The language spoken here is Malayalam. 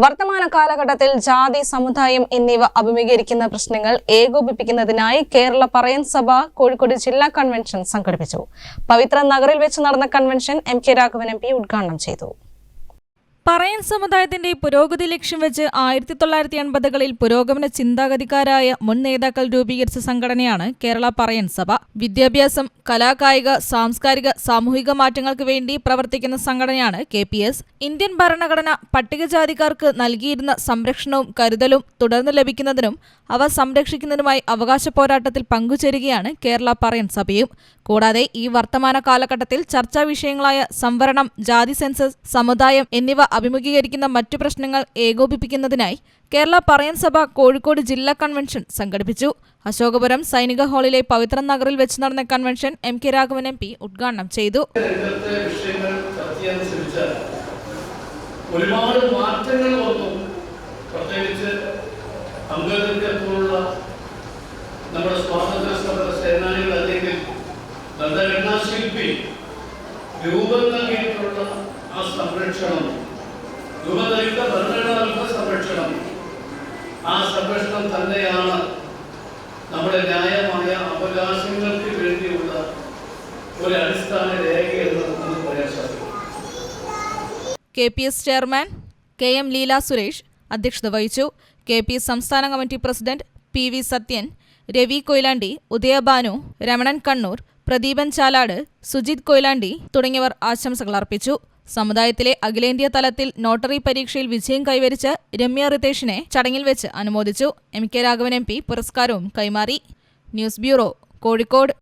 വർത്തമാന കാലഘട്ടത്തിൽ ജാതി സമുദായം എന്നിവ അഭിമുഖീകരിക്കുന്ന പ്രശ്നങ്ങൾ ഏകോപിപ്പിക്കുന്നതിനായി കേരള പറയൻ സഭ കോഴിക്കോട് ജില്ലാ കൺവെൻഷൻ സംഘടിപ്പിച്ചു. പവിത്ര നഗറിൽ വെച്ച് നടന്ന convention M K Raghavan M P ഉദ്ഘാടനം ചെയ്തു. പറയൻ സമുദായത്തിന്റെ പുരോഗതി ലക്ഷ്യം വെച്ച് ആയിരത്തി തൊള്ളായിരത്തി എൺപതുകളിൽ പുരോഗമന ചിന്താഗതിക്കാരായ മുൻ നേതാക്കൾ രൂപീകരിച്ച സംഘടനയാണ് കേരള പറയൻ സഭ. വിദ്യാഭ്യാസം കലാകായിക സാംസ്കാരിക സാമൂഹിക മാറ്റങ്ങൾക്ക് വേണ്ടി പ്രവർത്തിക്കുന്ന സംഘടനയാണ് കെ പി എസ്. ഇന്ത്യൻ ഭരണഘടന പട്ടികജാതിക്കാർക്ക് നൽകിയിരുന്ന സംരക്ഷണവും കരുതലും തുടർന്ന് ലഭിക്കുന്നതിനും അവ സംരക്ഷിക്കുന്നതിനുമായി അവകാശ പോരാട്ടത്തിൽ പങ്കുചേരുകയാണ് കേരള പറയൻ സഭയും. കൂടാതെ ഈ വർത്തമാന കാലഘട്ടത്തിൽ ചർച്ചാ വിഷയങ്ങളായ സംവരണം ജാതി സെൻസസ് സമുദായം എന്നിവ അഭിമുഖീകരിക്കുന്ന മറ്റു പ്രശ്നങ്ങൾ ഏകോപിപ്പിക്കുന്നതിനായി കേരള പറയൻ സഭ കോഴിക്കോട് ജില്ലാ കൺവെൻഷൻ സംഘടിപ്പിച്ചു. അശോകപുരം സൈനിക ഹാളിലെ പവിത്ര നഗറിൽ വെച്ച് നടന്ന convention M K Raghavan M P ഉദ്ഘാടനം ചെയ്തു. ഒരുപാട് മാറ്റങ്ങൾ വന്നു. പ്രത്യേകിച്ച് അംഗത്തിന്റെ പോലുള്ള ഭരണഘടനാ രൂപം നൽകിയിട്ടുള്ള ആ സംരക്ഷണം രൂപം നൽകിയ ഭരണഘടനാ സംരക്ഷണം ആ സംരക്ഷണം തന്നെയാണ് നമ്മുടെ ന്യായമായ അവകാശങ്ങൾക്ക് വേണ്ടിയുള്ള ഒരു അടിസ്ഥാന രേഖയെന്ന് നമുക്ക് പറയാൻ സാധിക്കും. K P S chairman K M Leela Suresh അധ്യക്ഷത വഹിച്ചു. കെ പി സംസ്ഥാന committee president P V Sathyan Ravi Koyilandy Udayabhanu Ramanan Kannur Pradeepan Chalad Sujith Koyilandy തുടങ്ങിയവർ ആശംസകൾ അർപ്പിച്ചു. സമുദായത്തിലെ അഖിലേന്ത്യാ തലത്തിൽ നോട്ടറി പരീക്ഷയിൽ വിജയം കൈവരിച്ച രമ്യ റിതേഷിനെ ചടങ്ങിൽ വെച്ച് അനുമോദിച്ചു. M K Raghavan M P പുരസ്കാരവും കൈമാറി. News bureau Kozhikode.